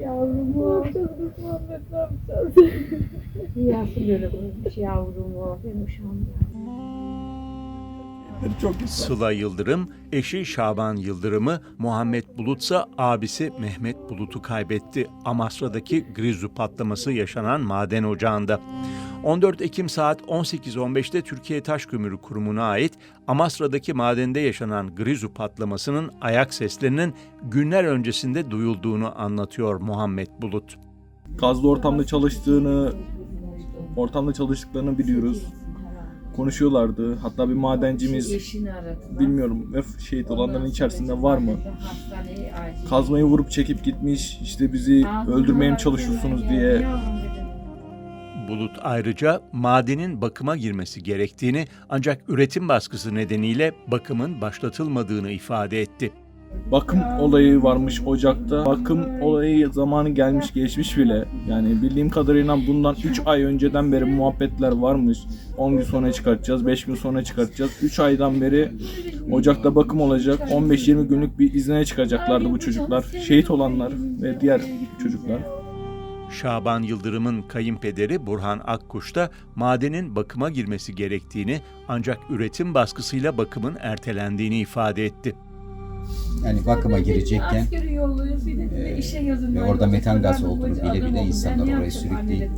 Yavrumu. Muhammed ne yapacağız? Rüyası böyle koymuş yavrumu. Ben uşağım. Çok Sıla Yıldırım, eşi Şaban Yıldırım'ı, Muhammed Bulutsa abisi Mehmet Bulut'u kaybetti. Amasra'daki Grizu patlaması yaşanan maden ocağında. 14 Ekim saat 18.15'te Türkiye Taş Kömürü Kurumu'na ait Amasra'daki madende yaşanan Grizu patlamasının ayak seslerinin günler öncesinde duyulduğunu anlatıyor Muhammed Bulut. Gazlı ortamda çalıştığını, ortamda çalıştıklarını biliyoruz. Konuşuyorlardı. Hatta bir madencimiz aradılar. bilmiyorum ve şehit olanların içerisinde var mı? Kazmayı vurup çekip gitmiş. işte bizi öldürmeye mi çalışıyorsunuz diye. Bulut ayrıca madenin bakıma girmesi gerektiğini ancak üretim baskısı nedeniyle bakımın başlatılmadığını ifade etti. Bakım olayı varmış Ocak'ta. Bakım olayı zamanı gelmiş geçmiş bile. Yani bildiğim kadarıyla bundan 3 ay önceden beri muhabbetler varmış. 10 gün sonra çıkartacağız, 5 gün sonra çıkartacağız. 3 aydan beri Ocak'ta bakım olacak. 15-20 günlük bir izne çıkacaklardı bu çocuklar. Şehit olanlar ve diğer çocuklar. Şaban Yıldırım'ın kayınpederi Burhan Akkuş da madenin bakıma girmesi gerektiğini ancak üretim baskısıyla bakımın ertelendiğini ifade etti. Yani bakıma girecekken e, işe yazın. ve orada metan gazı olduğunu bile bile insanlar oraya sürükleyip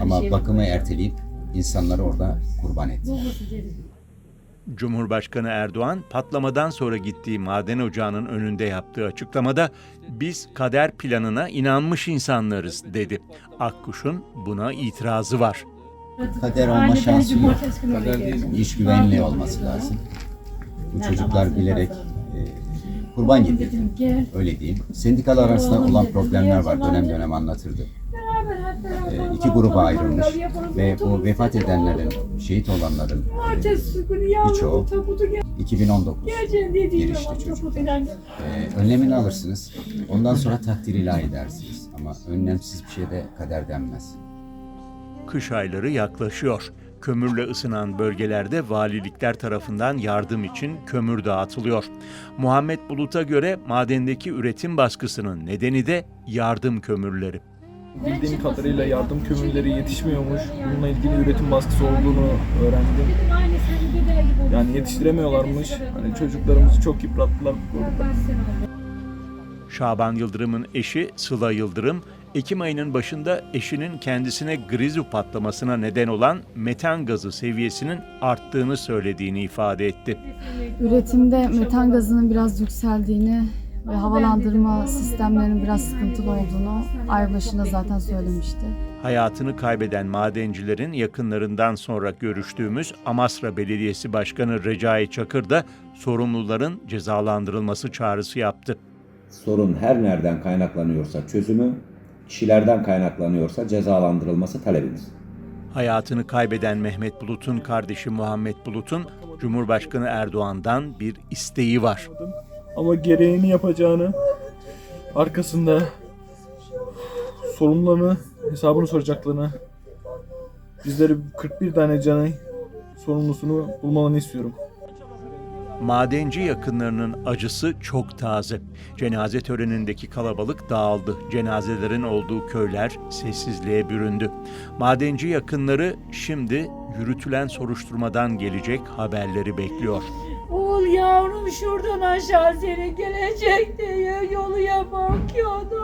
ama bakımı erteleyip insanları orada kurban etti. Cumhurbaşkanı Erdoğan patlamadan sonra gittiği maden ocağının önünde yaptığı açıklamada biz kader planına inanmış insanlarız dedi. Akkuş'un buna itirazı var. Kader olma şansı yok. İş güvenliği olması lazım. Bu çocuklar bilerek e, kurban gitti. Öyle diyeyim. Sendikalar arasında olan problemler var. Dönem dönem anlatırdı. E, iki gruba ayrılmış ve bu vefat edenlerin, şehit olanların e, birçoğu 2019 girişli çocuklar. E, önlemini alırsınız. Ondan sonra takdir ilahi edersiniz. Ama önlemsiz bir şeyde kader denmez. Kış ayları yaklaşıyor. Kömürle ısınan bölgelerde valilikler tarafından yardım için kömür dağıtılıyor. Muhammed Bulut'a göre madendeki üretim baskısının nedeni de yardım kömürleri. Bildiğim kadarıyla yardım kömürleri yetişmiyormuş. Bununla ilgili üretim baskısı olduğunu öğrendim. Yani yetiştiremiyorlarmış. Hani çocuklarımızı çok yıprattılar bu konuda. Şaban Yıldırım'ın eşi Sıla Yıldırım, Ekim ayının başında eşinin kendisine grizu patlamasına neden olan metan gazı seviyesinin arttığını söylediğini ifade etti. Üretimde metan gazının biraz yükseldiğini ve havalandırma sistemlerinin biraz sıkıntılı olduğunu ay başında zaten söylemişti. Hayatını kaybeden madencilerin yakınlarından sonra görüştüğümüz Amasra Belediyesi Başkanı Recai Çakır da sorumluların cezalandırılması çağrısı yaptı. sorun her nereden kaynaklanıyorsa çözümü, kişilerden kaynaklanıyorsa cezalandırılması talebimiz. Hayatını kaybeden Mehmet Bulut'un kardeşi Muhammed Bulut'un Cumhurbaşkanı Erdoğan'dan bir isteği var. Ama gereğini yapacağını, arkasında sorumlularını, hesabını soracaklarını, bizleri 41 tane canı sorumlusunu bulmalarını istiyorum. Madenci yakınlarının acısı çok taze. Cenaze törenindeki kalabalık dağıldı. Cenazelerin olduğu köyler sessizliğe büründü. Madenci yakınları şimdi yürütülen soruşturmadan gelecek haberleri bekliyor. Oğul yavrum şuradan aşağı seni gelecek diye yoluya bakıyordum yavrum.